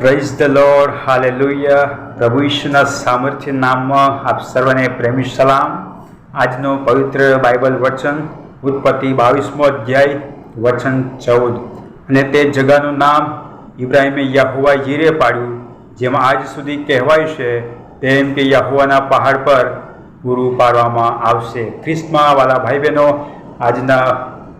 Praise the lord hallelujah પ્રભુ ઈશુના સામર્થ્ય નામમાં આપ સર્વને પ્રેમી સલામ. આજનો પવિત્ર બાઇબલ વચન, ઉત્પત્તિ બાવીસમો અધ્યાય, વચન ચૌદ. અને તે જગાનું નામ ઇબ્રાહિમે યાહુવા જીરે પાડ્યું, જેમાં આજ સુધી કહેવાય છે, તેમ કે યાહુવાના પહાડ પર પૂરું પાડવામાં આવશે. ખ્રિસ્તમાં વાલા ભાઈ બહેનો આજના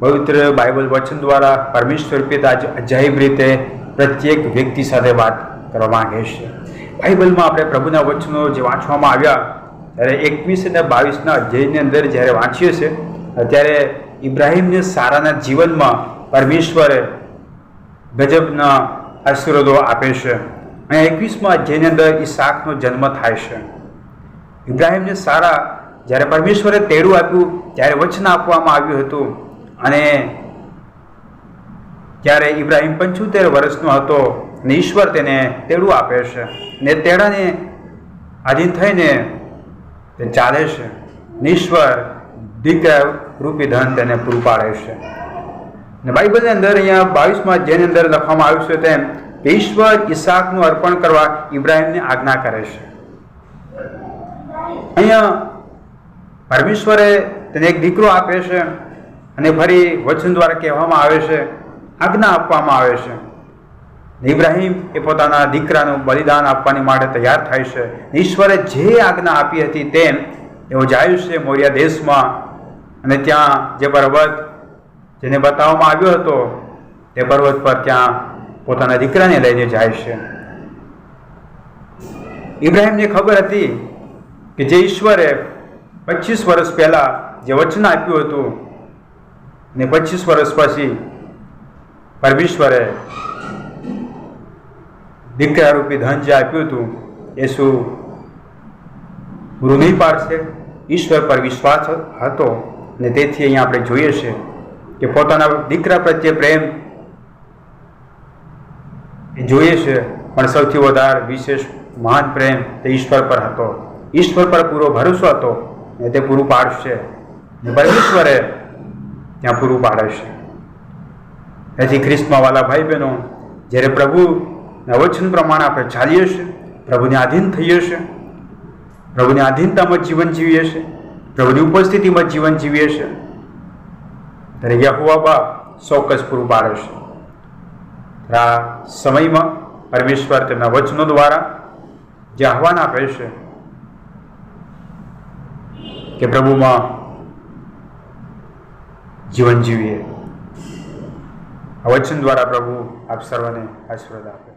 પવિત્ર બાઇબલ વચન દ્વારા પરમેશ્વર પિતા અજાયબ રીતે પ્રત્યેક વ્યક્તિ સાથે વાત કરવા માંગે છે. બાઇબલમાં આપણે પ્રભુના વચનો જે વાંચવામાં આવ્યા ત્યારે એકવીસ અને બાવીસના અધ્યાયની અંદર જ્યારે વાંચીએ છીએ, ત્યારે ઇબ્રાહિમને સારાના જીવનમાં પરમેશ્વરે ગજબના આશીર્વાદો આપે છે અને એકવીસમાં અધ્યાયની અંદર ઈસાકનો જન્મ થાય છે. ઇબ્રાહિમને સારા જ્યારે પરમેશ્વરે તેડું આપ્યું, ત્યારે વચન આપવામાં આવ્યું હતું અને ત્યારે ઇબ્રાહિમ પંચોતેર વર્ષનો હતો, ને ઈશ્વર તેને તેડું આપે છે, ને તેડાને આધીન થઈને તે ચાલે છે, ને ઈશ્વર દીકરા રૂપી ધન તેને પૂરું પાડે છે. ને બાઇબલની અંદર અહીંયા બાવીસમાં જેની અંદર લખવામાં આવ્યું છે તેમ ઈશ્વર ઈસાકનું અર્પણ કરવા ઇબ્રાહિમને આજ્ઞા કરે છે. અહીંયા પરમેશ્વરે તેને એક દીકરો આપે છે, અને ફરી વચન દ્વારા કહેવામાં આવે છે આજ્ઞા આપવામાં આવે છે. ઇબ્રાહિમ એ પોતાના દીકરાનું બલિદાન આપવાની માટે તૈયાર થાય છે. ઈશ્વરે જે આજ્ઞા આપી હતી તેમ એવો જાય છે મોરિયા દેશમાં. અને ત્યાં જે પર્વત જેને બતાવવામાં આવ્યો હતો, તે પર્વત પર ત્યાં પોતાના દીકરાને લઈને જાય છે. ઇબ્રાહિમને ખબર હતી કે જે ઈશ્વરે પચીસ વર્ષ પહેલાં જે વચન આપ્યું હતું, ને પચીસ વર્ષ પછી પરમેશ્વરે દીકરા રૂપી ધન જે આપ્યું હતું. એ શું નહીં પાડશે ઈશ્વર પર વિશ્વાસ હતો ને તેથી અહીંયા આપણે જોઈએ છે કે પોતાના દીકરા પ્રત્યે પ્રેમ જોઈએ છે, પણ સૌથી વધારે વિશેષ મહાન પ્રેમ તે ઈશ્વર પર હતો. ઈશ્વર પર પૂરો ભરોસો હતો ને તે પૂરું પાડશે. ને પરમેશ્વરે ત્યાં પૂરું પાડે છે. તેથી ખ્રિસ્તમાં વાલા ભાઈ બહેનો જ્યારે પ્રભુ નવચન પ્રમાણે આપણે ચાલીએ છીએ, પ્રભુને આધીન થઈએ છીએ, પ્રભુની આધીનતામાં જીવન જીવીએ છીએ, પ્રભુની ઉપસ્થિતિમાં જીવન જીવીએ છીએ, ત્યારે યહુવા બાપ ચોક્કસ પૂરું પાડે છે. આ સમયમાં પરમેશ્વર તેમના વચનો દ્વારા જે આહવાન આપે છે કે પ્રભુમાં જીવન જીવીએ. આ દ્વારા પ્રભુ આપ સર્વને આશીર્વાદ આપે.